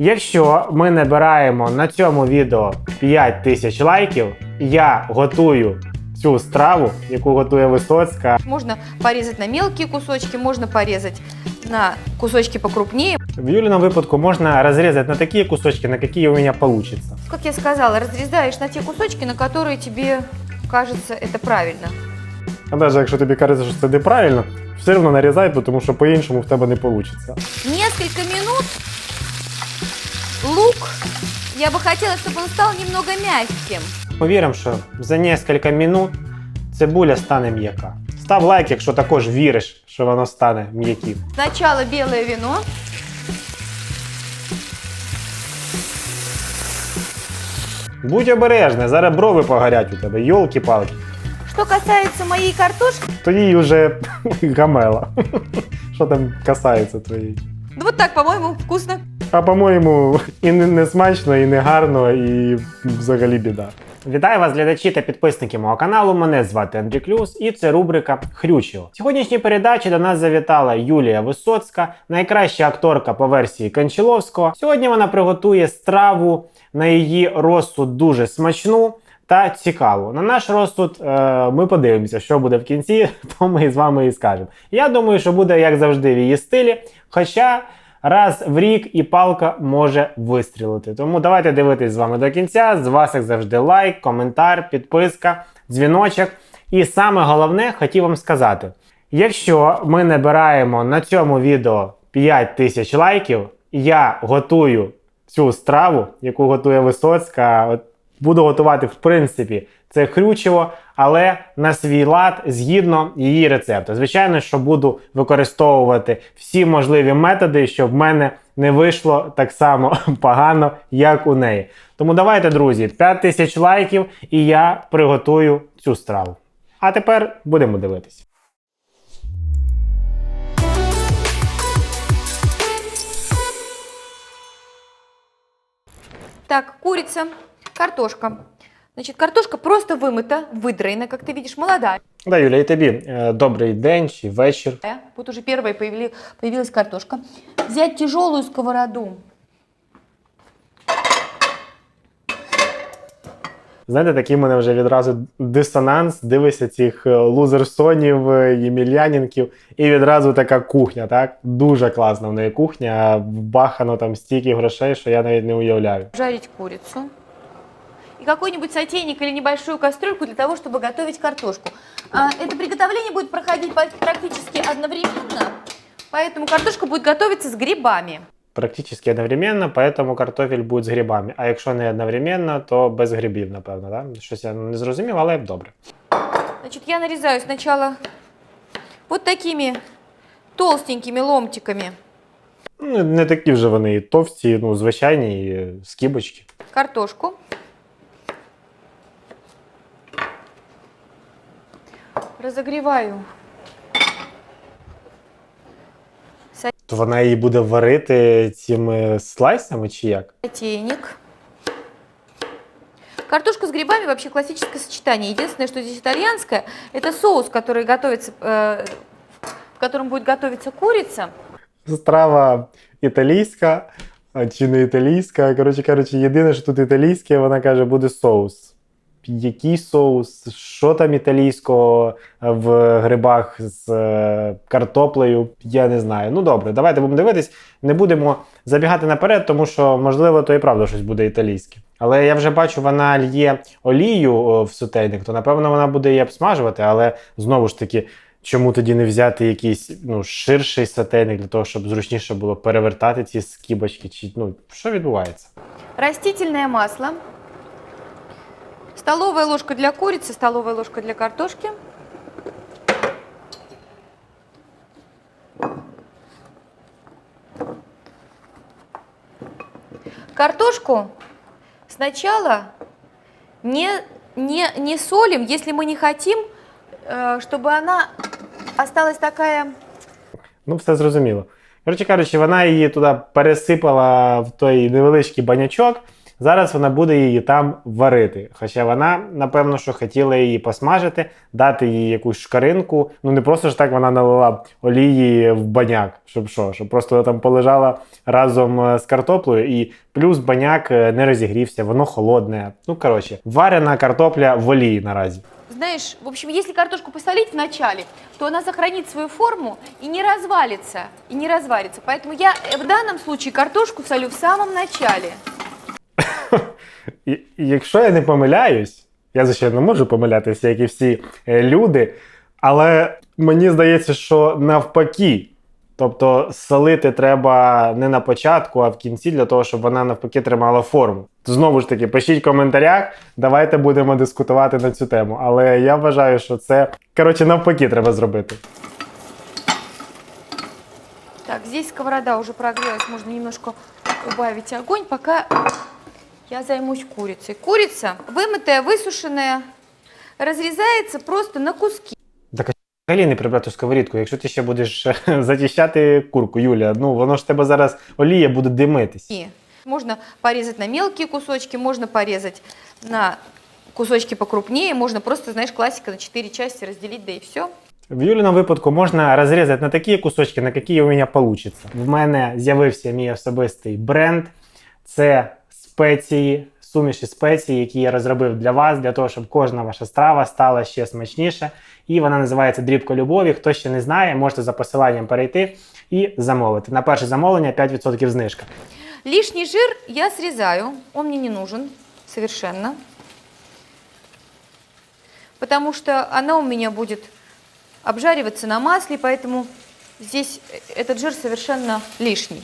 Якщо ми набираємо на цьому відео 5 тисяч лайків, я готую цю страву, яку готує Висоцька. Можно порезать на мелкие кусочки, можно порезать на кусочки покрупнее. В Юліному випадку можна розрізати на такі кусочки, на які у мене вийде. Как я сказала, разрезаешь на те кусочки, на которые тебе кажется это правильно. А навіть якщо тобі кажеться, що це неправильно, все одно нарізай, тому що по-іншому в тебе не вийде. Несколько минут лук, я бы хотела, чтобы он стал немного мягким. Ми віримо, що за кілька минут цибуля стане м'яка. Став лайк, якщо також віриш, що воно стане м'яким. Сначала белое вино, Будь обережний, зараз брови погорять у тебе, йолки-палки. Что касается моей картошки, Тоді вже гамела. Що там касається твоєї. ну вот так, по-моему, вкусно. А по-моєму, і не, смачно, і не гарно, і взагалі біда. Вітаю вас, глядачі та підписники мого каналу. Мене звати Андрій Клюс, і це рубрика Хрючево. В сьогоднішній передачі до нас завітала Юлія Висоцька, найкраща акторка по версії Кончаловського. Сьогодні вона приготує страву на її розсуд дуже смачну. Та цікаву. На наш розсуд е, ми подивимося, що буде в кінці, то ми з вами і скажемо. Я думаю, що буде як завжди в її стилі. Хоча раз в рік і палка може вистрілити. Тому давайте дивитись з вами до кінця. З вас, як завжди, лайк, коментар, підписка, дзвіночок. І саме головне, хотів вам сказати: якщо ми набираємо на цьому відео 5 тисяч лайків, я готую цю страву, яку готує Висоцька. Буду готувати, в принципі, це хрючево, але на свій лад згідно її рецепту. Звичайно, що буду використовувати всі можливі методи, щоб в мене не вийшло так само погано, як у неї. Тому давайте, друзі, 5 тисяч лайків, і я приготую цю страву. А тепер будемо дивитися. Так, курица, картошка. Значит, картошка просто вымыта, выдраена, как ты видишь, молодая. Да, Юля, і тобі е, добрий день чи вечір. Вот уже первая появили- появилась картошка. Взять тяжелую сковороду. Знаєте, такий в мене вже відразу дисонанс. Дивишся цих е, лузерсонів, е, Ємельянінків, і відразу така кухня, так? Дуже класна в неї кухня, вбахано там стільки грошей, що я навіть не уявляю. Жарить курицу. И какой-нибудь сотейник или небольшую кастрюльку для того, чтобы готовить картошку. А, это приготовление будет проходить по- практически одновременно, поэтому картошка будет готовиться с грибами. Практично одновременно, поэтому картофель буде з грибами. А якщо не одновременно, то без грибів, напевно, так? Щось я не зрозумів, але добре. Значит, я нарезаю сначала вот такими толстенькими ломтиками Ну, не такі вже вони і товсті, ну, звичайні і е, скибочки. картошку. Разогреваю То вона її буде варити цими слайсами чи як? сотейник. Картошка с грибами вообще классическое сочетание. Единственное, что здесь итальянское, это соус, который готовится, э, в котором будет готовиться курица. Страва італійська а, чи не італійська. Коротше кажучи, єдине, що тут італійське, вона каже, буде соус. Який соус? Що там італійського в грибах з е, картоплею? Я не знаю. Ну добре, давайте будемо дивитись. Не будемо забігати наперед, тому що, можливо, то і правда щось буде італійське. Але я вже бачу, вона лє олію в сотейник, то напевно вона буде її обсмажувати, але знову ж таки. Чому тоді не взяти якийсь ну, ширший сотейник для того, щоб зручніше було перевертати ці скибочки? Чи ну що відбувається? Растительное масло. Столовая ложка для курицы, столовая ложка для картошки. Картошку сначала не, не, не солим, если мы не хотим, э, чтобы она осталась такая Ну, все зрозуміло. Коротше кажучи, вона її туди пересипала в той невеличкий банячок, Зараз вона буде її там варити. Хоча вона, напевно, що хотіла її посмажити, дати їй якусь шкаринку. Ну не просто ж так вона налила олії в баняк, щоб що, щоб просто там полежала разом е, з картоплею, і плюс баняк е, не розігрівся, воно холодне. Ну коротше, варена картопля в олії наразі. Знаешь, в общем, если картошку посолить вначале, то она сохранит свою форму и не развалится, и не разварится. Поэтому я э, в данном случае картошку солю в самом начале. І, якщо я не помиляюсь, я звичайно можу помилятися, як і всі е, люди, але мені здається, що навпаки. Тобто солити треба не на початку, а в кінці для того, щоб вона навпаки тримала форму. Знову ж таки, пишіть в коментарях, давайте будемо дискутувати на цю тему. Але я вважаю, що це коротше навпаки треба зробити. Так, здесь сковорода уже прогрелась, можно немножко убавить огонь, пока я займусь курицей. Курица, вымытая, высушенная, разрезается просто на куски. Так а взагалі не прибрати сковорідку, якщо ти ще будеш е, зачищати курку, Юля, ну воно ж в тебе зараз олія буде димитись. Можно порезать на мелкие кусочки, можно порезать на кусочки покрупнее, можно просто, знаешь, классика на 4 части разделить, да и все. В Юліному випадку можна розрізати на такі кусочки, на які у мене вийде. В мене з'явився мій особистий бренд. Це спеції, суміші спецій, які я розробив для вас, для того, щоб кожна ваша страва стала ще смачніше. І вона називається Дрібка любові. Хто ще не знає, можете за посиланням перейти і замовити. На перше замовлення 5% знижка. Лишний жир я срезаю, он мне не нужен совершенно, потому что она у меня будет обжариваться на масле, поэтому здесь этот жир совершенно лишний.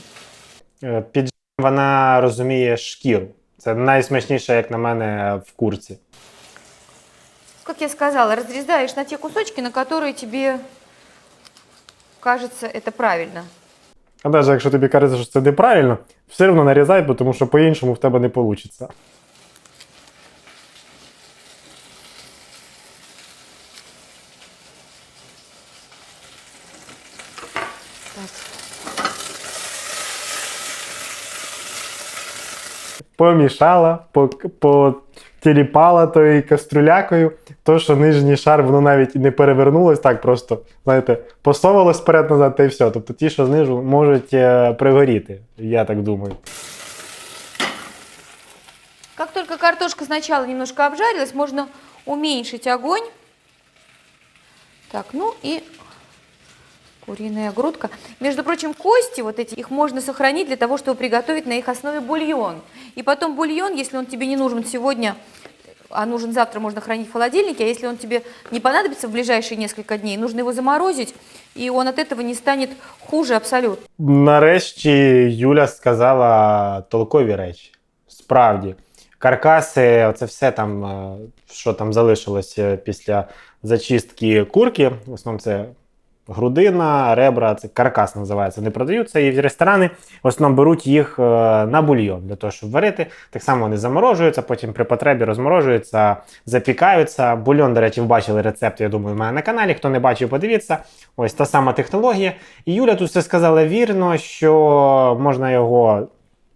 Е, Під вона розуміє шкіру. Це найсмачніше, як на мене, в курці. Как я сказала, разрезаешь на те кусочки, на которые тебе кажется это правильно. А навіть якщо тобі кажеться, що це неправильно, все одно нарізай, бо тому що по-іншому в тебе не вийде. Помішала, по, тою каструлякою, то, що нижній шар, воно навіть не перевернулось, так просто, знаєте, посовувалось вперед-назад та й все. Тобто ті, що знизу, можуть е, пригоріти, я так думаю. Как только картошка сначала немножко обжарилась, можно уменьшить огонь. Так, ну и куриная грудка. Между прочим, кости вот эти, их можно сохранить для того, чтобы приготовить на их основе бульон. И потом бульон, если он тебе не нужен сегодня, а нужен завтра, можно хранить в холодильнике, а если он тебе не понадобится в ближайшие несколько дней, нужно его заморозить, и он от этого не станет хуже абсолютно. Нарешті Юля сказала толкові речі. Справді, каркаси, це все там, е, що там залишилось е, після зачистки курки. В основному це грудина, ребра, це каркас називається. Не продаються і в ресторани в основному беруть їх е, на бульйон для того, щоб варити. Так само вони заморожуються, потім при потребі розморожуються, запікаються. Бульйон, до речі, бачили рецепт, я думаю, в мене на каналі. Хто не бачив, подивіться. Ось та сама технологія. І Юля тут все сказала вірно, що можна його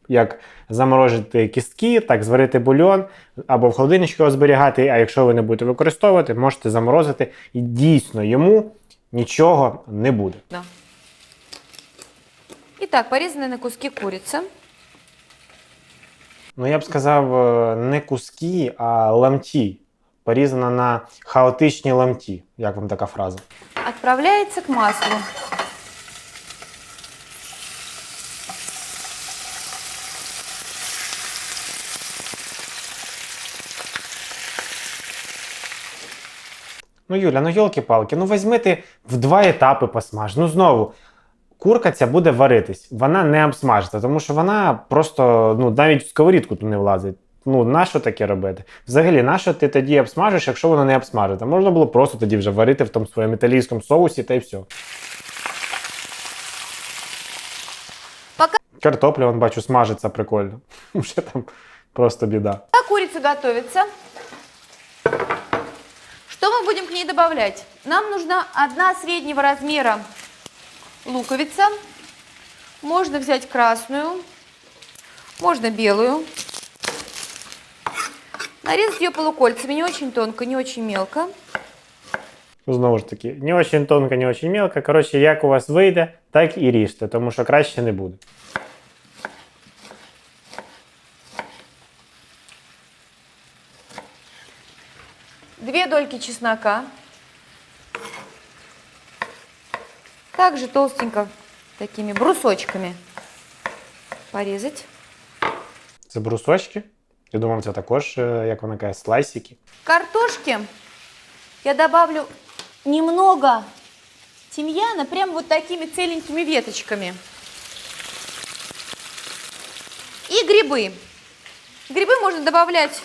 як заморожити кістки, так зварити бульйон або в холодильничку його зберігати. А якщо ви не будете використовувати, можете заморозити. І дійсно йому нічого не буде. Да. так, порізане на куски куриця. Ну я б сказав, е, не куски, а ламті. Порізана на хаотичні ламті. Як вам така фраза? Отправляється к маслу. Ну, Юля, ну йолки-палки, ну візьми ти в два етапи посмаж. Ну знову, курка ця буде варитись, вона не обсмажиться, тому що вона просто ну, навіть в сковорідку тут не влазить. Ну, нащо таке робити? Взагалі, нащо ти тоді обсмажиш, якщо воно не обсмажиться? Можна було просто тоді вже варити в тому своєму італійському соусі та й все. Пока- Картопля, вон, бачу, смажиться прикольно. Вже там просто біда. Пока курица готовится, что мы будем к ней добавлять? Нам нужна одна среднего размера луковица. Можно взять красную, можно белую. Нарезать ее полукольцами, не очень тонко, не очень мелко. Знову ж таки, не очень тонко, не очень мелко. Коротше, як у вас вийде, так і ріжте, тому що краще не буде. Две дольки чеснока. Также толстенько такими брусочками порезать. Це брусочки. Я думав, це також, як вона каже, слайсики. Картошки я добавлю немного тимьяна, прям вот такими целенькими веточками. И грибы. Грибы можно добавлять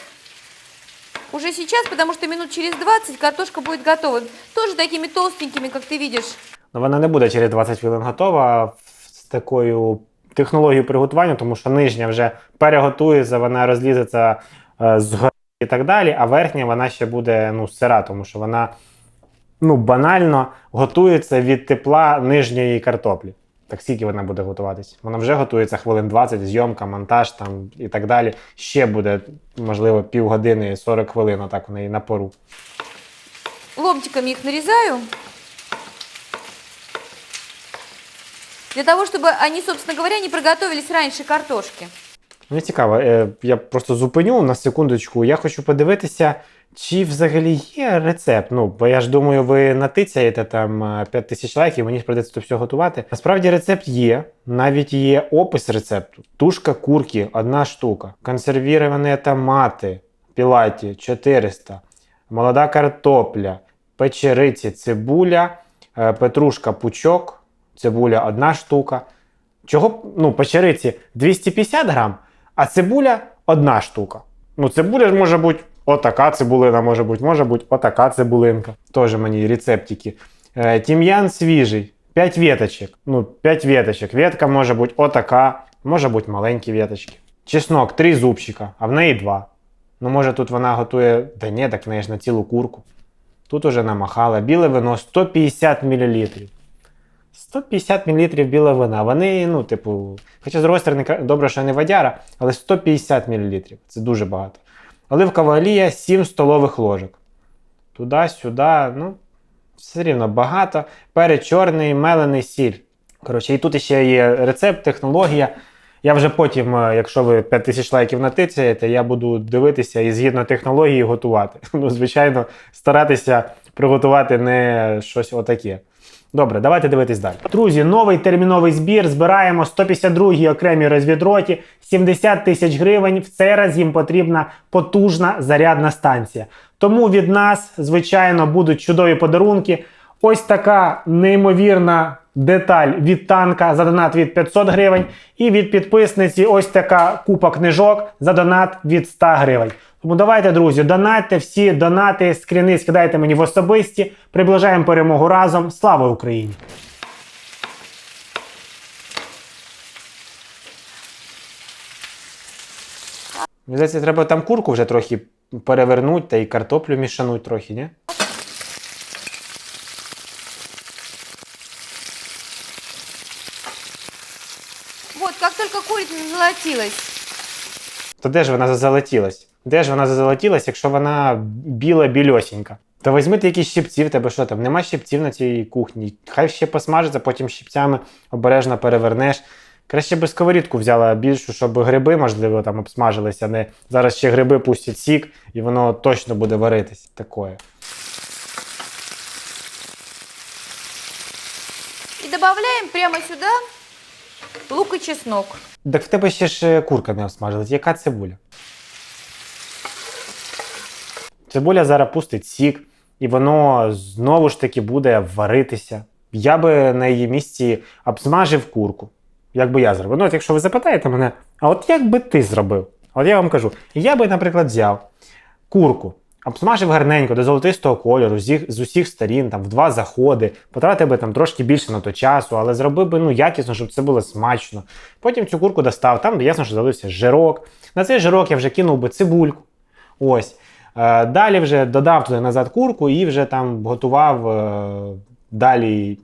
уже сейчас, потому что минут через 20 картошка будет готова. Тоже такими толстенькими, как ты видишь. Ну, вона не буде через 20 хвилин готова з такою технологією приготування, тому що нижня вже переготується, вона розлізеться е, з гори і так далі, а верхня вона ще буде ну, сира, тому що вона ну, банально готується від тепла нижньої картоплі. Так скільки вона буде готуватись? Вона вже готується хвилин 20, зйомка, монтаж там і так далі. Ще буде, можливо, півгодини, 40 хвилин, отак у неї на пору. Ломтиками их нарезаю. Для того, чтобы они, собственно говоря, не приготовились раньше картошки. Мені цікаво, е, я просто зупиню на секундочку. Я хочу подивитися, чи взагалі є рецепт. Ну, бо я ж думаю, ви натицяєте там е, 5 тисяч лайків, мені ж придеться все готувати. Насправді рецепт є, навіть є опис рецепту. Тушка курки одна штука, консервіровані томати, пілаті 400, молода картопля, печериці, цибуля, е, петрушка пучок, цибуля одна штука. Чого ну, печериці 250 грам, а цибуля одна штука. Ну, цибуля ж може бути отака цибулина, може бути, може бути отака цибулинка. Тоже мені рецептики. Е, тім'ян свіжий, 5 веточок. Ну, 5 веточок. Ветка може бути отака, може бути маленькі веточки. Чеснок 3 зубчика, а в неї 2. Ну, може, тут вона готує. Да ні, так в неї ж на цілу курку. Тут уже намахала. Біле вино 150 мл. 150 мл білого вина. Вони, ну, типу, хоча з другої добре, що не водяра, але 150 мл. Це дуже багато. Оливкова олія 7 столових ложок. Туди-сюди, ну, все рівно багато. Перець чорний, мелений сіль. Коротше, і тут ще є рецепт, технологія. Я вже потім, е, якщо ви 5000 лайків натицяєте, я буду дивитися і згідно технології готувати. Ну, звичайно, старатися приготувати не щось отаке. Добре, давайте дивитись далі. Друзі, новий терміновий збір. Збираємо 152-й окремій розвідроті, 70 тисяч гривень. В цей раз їм потрібна потужна зарядна станція. Тому від нас, звичайно, будуть чудові подарунки. Ось така неймовірна деталь від танка за донат від 500 гривень. І від підписниці ось така купа книжок за донат від 100 гривень. Тому давайте, друзі, донатьте всі донати, скріни скидайте мені в особисті. Приближаємо перемогу разом. Слава Україні! Мені здається, треба там курку вже трохи перевернути та і картоплю мішануть трохи, ні? Вот, как только курица золотилась, То де ж вона зазолотілась? Де ж вона зазолотілась, якщо вона біла більосінька? То візьми якісь щипці в тебе, що там? Нема щипців на цій кухні. Хай ще посмажиться, потім щипцями обережно перевернеш. Краще би сковорідку взяла більшу, щоб гриби, можливо, там обсмажилися. Не зараз ще гриби пустять сік, і воно точно буде варитись. Такое. и добавляем прямо сюда лук и чеснок. Так в тебе ще ж е, курка не обсмажилась. Яка цибуля? Цибуля зараз пустить сік, і воно знову ж таки буде варитися. Я би на її місці обсмажив курку. Як би я зробив? Ну, от якщо ви запитаєте мене, а от як би ти зробив? От я вам кажу, я би, наприклад, взяв курку, обсмажив гарненько до золотистого кольору, з, усіх сторін, там, в два заходи, потратив би там трошки більше на то часу, але зробив би ну, якісно, щоб це було смачно. Потім цю курку достав, там ясно, що залився жирок. На цей жирок я вже кинув би цибульку. Ось. Е, далі вже додав туди назад курку і вже там готував е, далі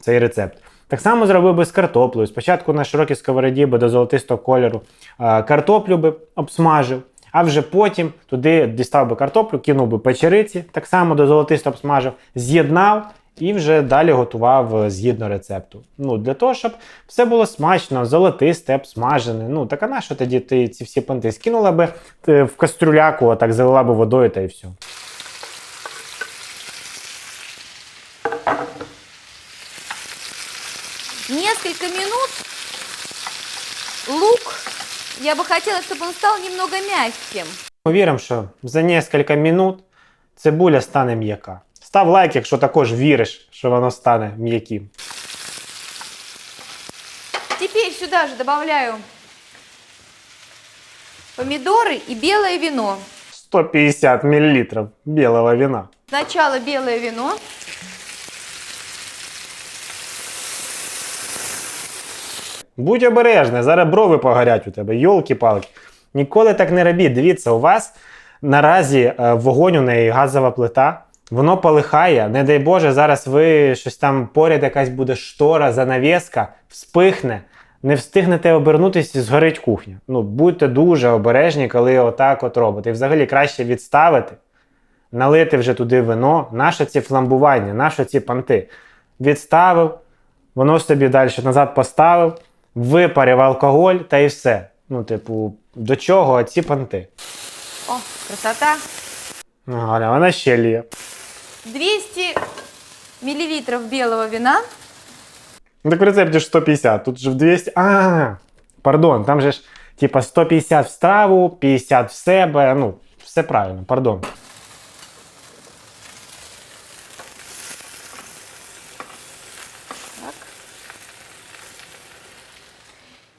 цей рецепт. Так само зробив би з картоплею. Спочатку на широкій сковороді би до золотистого кольору е, картоплю би обсмажив, а вже потім туди дістав би картоплю, кинув би печериці, так само до золотистого обсмажив, з'єднав і вже далі готував е, згідно рецепту. Ну, для того, щоб все було смачно, золотисте, обсмажене. Ну, так а на що тоді ти ці всі панти скинула би в кастрюляку, а так залила би водою та і все. Несколько минут лук, я бы хотела, чтобы он стал немного мягким. Ми віримо, що за кілька минут цибуля стане м'яка. Став лайк, якщо також віриш, що воно стане м'яким. Теперь сюда же добавляю помидоры и белое вино. 150 мл білого вина. Сначала белое вино, Будь обережний, зараз брови погорять у тебе, йолки-палки. Ніколи так не робіть. Дивіться, у вас наразі е, вогонь у неї газова плита, воно полихає. Не дай Боже, зараз ви щось там поряд, якась буде штора, занавіска, вспихне. Не встигнете обернутися згорить кухня. Ну, будьте дуже обережні, коли отак от робите. І взагалі краще відставити, налити вже туди вино, наше ці фламбування, наше ці панти. Відставив, воно собі далі назад поставив, випарив алкоголь та і все. Ну, типу, до чого ці панти? о, красота. Ну, Галя, вона ще ліє. 200 миллилитров белого вина, Ну, так в рецепті ж 150, тут же в 200. А, пардон, там же ж типа 150 в страву, 50 в себе. Ну, все правильно, пардон. так.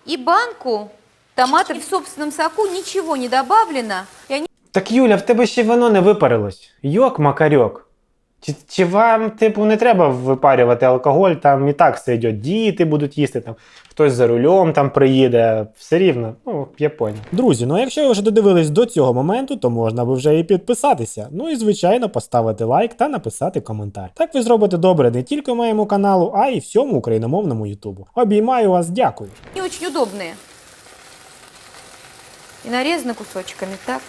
и банку томатов в собственном соку, ничего не добавлено. И они Так Юля, в тебе ще вино не випарилось. Йок, макарьок. Чи, чи вам, типу, не треба випарювати алкоголь, там і так все йде. Діти будуть їсти, там хтось за рулем там приїде, все рівно. Ну, я поняв. Друзі, ну а якщо ви вже додивились до цього моменту, то можна би вже і підписатися. Ну і звичайно поставити лайк та написати коментар. Так ви зробите добре не тільки моєму каналу, а й всьому україномовному Ютубу. Обіймаю вас, дякую. не очень удобные. И нарезаны кусочками, так.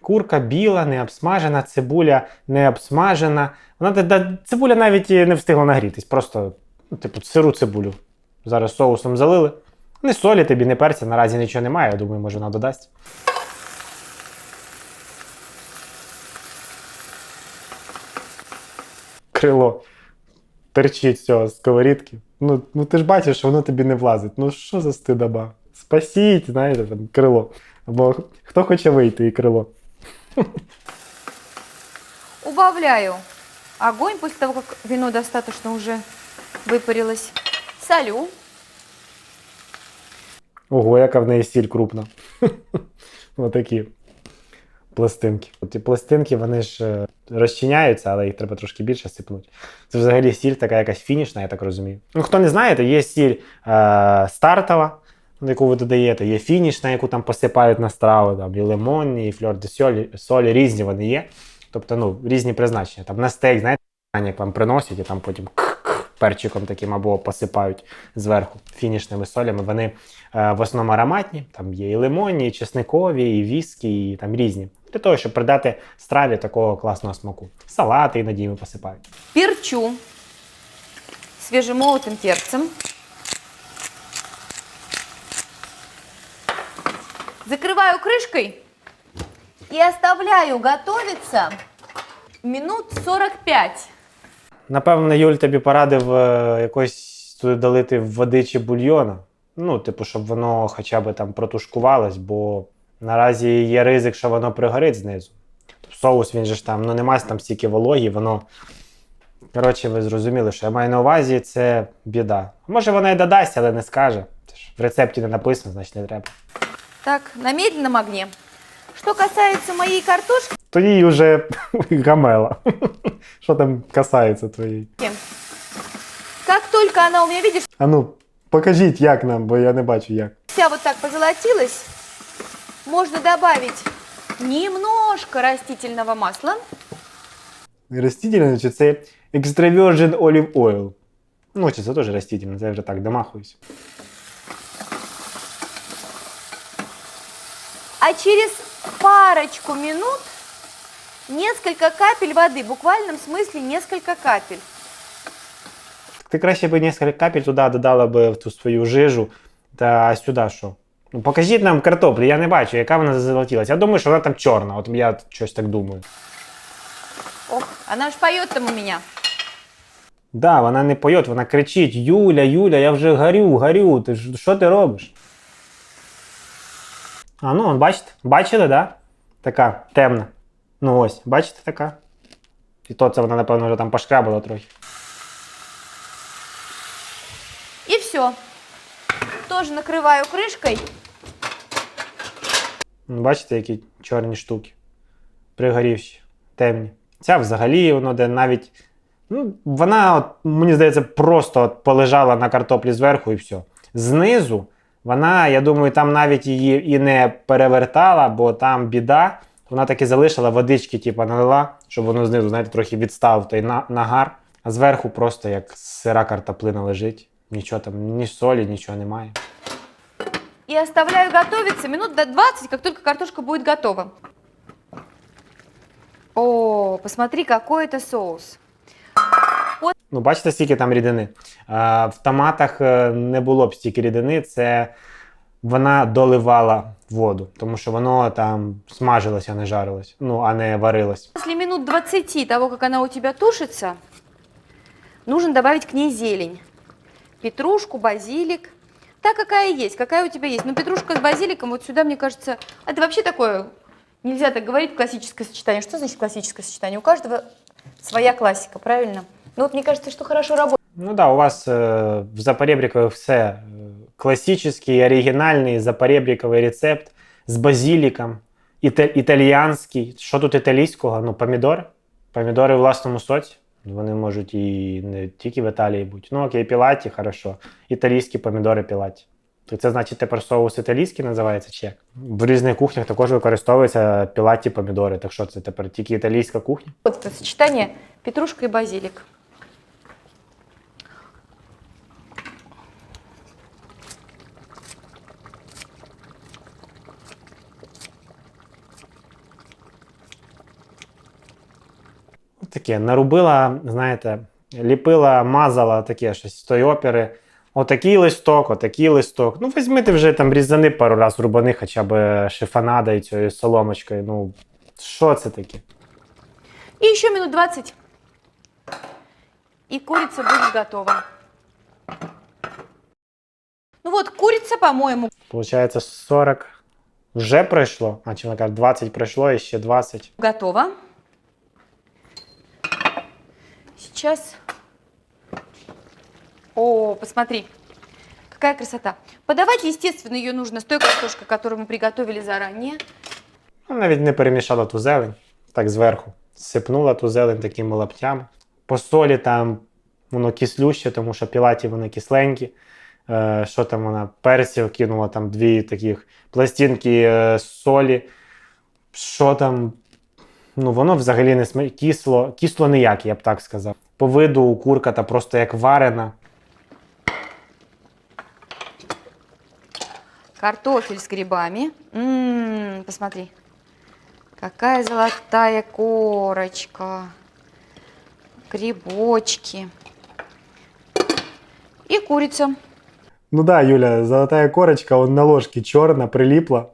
Курка біла, не обсмажена, цибуля не обсмажена. Вона цибуля навіть не встигла нагрітись. Просто, ну, типу, сиру цибулю. Зараз соусом залили. Не солі тобі, не перця, наразі нічого немає. Я думаю, може вона додасть. Крило терчить з цього сковорідки. Ну, ну ти ж бачиш, що воно тобі не влазить. Ну що за стидоба? Спасіть, знаєте, там крило. Або хто хоче вийти і крило. Убавляю огонь после того, как вино достаточно уже выпарилось. Солю. Ого, яка в неї сіль крупна. Отакі пластинки. Ті пластинки вони ж е, розчиняються, але їх треба трошки більше сипнути. Це взагалі сіль така якась фінішна, я так розумію. Ну, хто не знає, то є сіль е, стартова, яку ви додаєте, є фінішна, яку там посипають на страву, там і лимон, і фльор де солі, солі різні вони є. Тобто, ну, різні призначення. Там на стейк, знаєте, як вам приносять, і там потім перчиком таким або посипають зверху фінішними солями. Вони е, в основному ароматні, там є і лимонні, і чесникові, і віскі, і там різні. Для того, щоб придати страві такого класного смаку. Салати іноді їм посипають. Перчу свежемолотым перцем. Закрываю крышкой и оставляю готовиться минут 45. Напевно, Юль тобі порадив е, якось туди долити води чи бульйона. Ну, типу, щоб воно хоча б там протушкувалось, бо наразі є ризик, що воно пригорить знизу. Тобто соус він же ж там, ну немає там стільки вологі, воно. Коротше, ви зрозуміли, що я маю на увазі, це біда. Може вона і додасть, але не скаже. В рецепті не написано, значить не треба. Так, на медленном огне. Что касается моей картошки, То їй вже гамела. Що там касається твоєї? как только она у меня, видишь, А ну, покажіть, як нам, бо я не бачу як. вся вот так позолотилась, можно добавить немножко растительного масла. Растительне, чи це extra virgin olive oil. Ну, чи це теж растительне, це я вже так домахуюсь. А через парочку минут несколько капель воды, в буквальном смысле несколько капель. Ти краще би кілька капель туди додала би в ту свою жижу, та сюди що? Ну, покажіть нам картоплю, я не бачу, яка вона зазолотілася. Я думаю, що вона там чорна, от я щось так думаю. Ох, она ж поет там у меня. Да, вона не поє, вона кричить: Юля, Юля, я вже горю, горю. Ти ж що ти робиш? А ну, от бачите? Бачили, да? Така темна. Ну ось, бачите така? І то це вона, напевно, вже там пошкрабила трохи. И все. Тоже накрываю крышкой. Ну, Бачите, які чорні штуки. Пригорівші, темні. Ця взагалі, воно де навіть. Ну, вона, от, мені здається, просто от полежала на картоплі зверху і все. Знизу вона, я думаю, там навіть її і не перевертала, бо там біда. Вона таки залишила водички, типу, налила, щоб воно знизу, знаєте, трохи відстав той нагар, а зверху просто як сира картоплина лежить. Нічого там, ні солі, нічого немає. И оставляю готовиться минут до 20, как только картошка будет готова. О, посмотри, какой это соус. Ну, бачите, скільки там рідини. А, в томатах е, не було б стільки рідини, це вона доливала воду, тому що воно там смажилося, а не жарилось. Ну, а не варилось. После минут 20 того, как она у тебя тушится, нужно добавить к ней зелень. Петрушку, базилик. Та, какая есть, какая у тебя есть. Но петрушка с базиликом вот сюда, мне кажется, это вообще такое, нельзя так говорить, классическое сочетание. Что значит классическое сочетание? У каждого своя классика, правильно? Ну вот мне кажется, что хорошо работает. Ну да, у вас е, в запорєбрікові все е, класичний, оригінальний рецепт з базиліком, іта- італіянський. Що тут італійського? Ну, помідори. Помідори в власному соці. Вони можуть і не тільки в Італії бути. Ну, окей, пілаті, хорошо. Італійські помідори пілаті. То це значить тепер соус італійський називається чи як? В різних кухнях також використовуються пілаті помідори. Так що це тепер тільки італійська кухня? Вот это сочетание петрушка и базилик. Таке нарубила, знаєте, ліпила, мазала таке щось з тої опери. Отакий листок, отакий листок. Ну, візьмите вже там різани пару раз рубани, хоча б шифонада і цією соломочкою. Ну, що це таке? И еще минут 20. И курица будет готова. Ну вот, курица, по-моему, Получається, 40 вже пройшло, а чи вона каже, 20 пройшло і ще 20. готова. Сейчас. О, посмотри, какая красота. Подавать, естественно, ее нужно с той картошкой, которую мы приготовили заранее. Навіть не перемішала ту зелень, так зверху. Сипнула ту зелень такими лаптями. По солі там воно кислюще, тому що пілаті вони кисленькі. Е, що там вона? Персів кинула там дві таких пластинки е, солі. Що там? Ну, воно взагалі не смачне. Кисло, кисло ніяке, я б так сказав. По виду у курка та просто як варена. Картофель с грибами. М, посмотри, какая золотая корочка. Грибочки. И курица. Ну да, Юля, золотая корочка, он на ложці чорна, приліпла,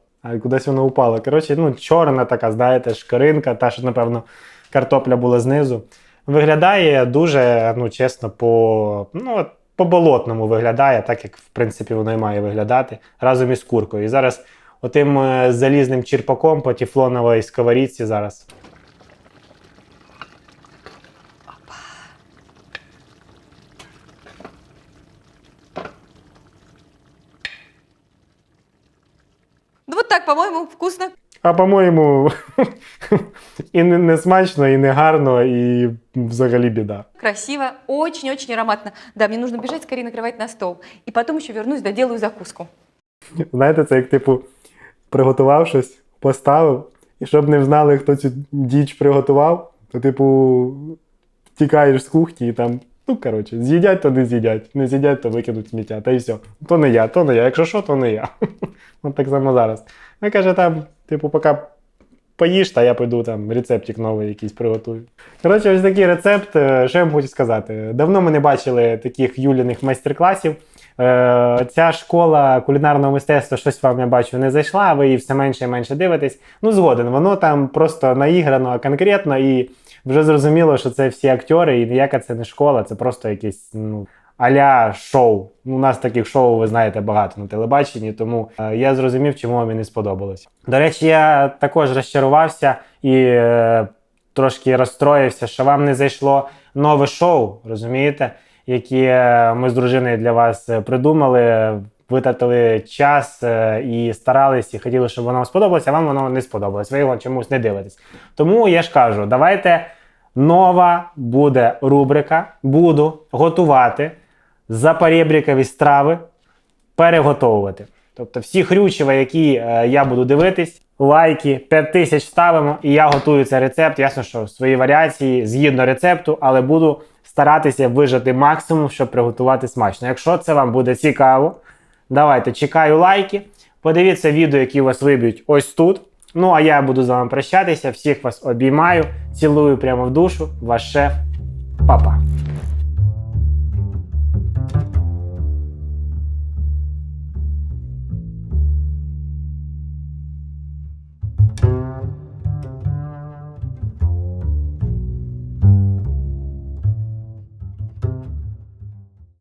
кудись воно упало. Коротше, ну, чорна така, знаєте, шкаринка, та, що, напевно, картопля була знизу. Виглядає дуже, ну, чесно, по, ну, по болотному виглядає, так як, в принципі, воно і має виглядати разом із куркою. І зараз отим е, залізним черпаком по тефлоновій сковорідці зараз. Ну вот так, по-моему, вкусно. А по-моєму, і не, не смачно, і не гарно, і взагалі біда. Красиво, очень-очень ароматно. Да, мне нужно бежать скорее накрывать на стол. И потом еще вернусь, доделаю закуску. Знаєте, це як типу приготував щось, поставив, і щоб не знали, хто цю діч приготував, то, типу, тікаєш з кухні і там, ну коротше, з'їдять, то не з'їдять, не з'їдять, то викинуть сміття. Та й все. То не я, то не я. Якщо що, то не я. Ну, так само зараз. Ну, каже, там, типу, поки поїж, та я піду там рецептик новий якийсь приготую. Коротше, ось такий рецепт. Е, Що я вам хочу сказати? Давно ми не бачили таких юліних майстер-класів. Е, ця школа кулінарного мистецтва щось вам я бачу не зайшла, ви її все менше і менше дивитесь. Ну, згоден, воно там просто наіграно конкретно, і вже зрозуміло, що це всі актори, і ніяка це не школа, це просто якесь ну, аля шоу. Ну, У нас таких шоу, ви знаєте, багато на телебаченні, тому е, я зрозумів, чому вам і не сподобалось. До речі, я також розчарувався і е, трошки розстроївся, що вам не зайшло нове шоу, розумієте, яке ми з дружиною для вас е, придумали. Витратили час е, і старались, і хотіли, щоб воно вам сподобалося, а вам воно не сподобалось. Ви його чомусь не дивитесь. Тому я ж кажу, давайте нова буде рубрика. Буду готувати запорєбрікові страви, переготовувати. Тобто всі хрючева, які е, я буду дивитись, лайки, 5 тисяч ставимо, і я готую цей рецепт. Ясно, що свої варіації згідно рецепту, але буду старатися вижати максимум, щоб приготувати смачно. Якщо це вам буде цікаво, давайте чекаю лайки. Подивіться відео, які у вас виб'ють ось тут. Ну а я буду з вами прощатися. Всіх вас обіймаю, цілую прямо в душу. Ваш шеф. Па-па.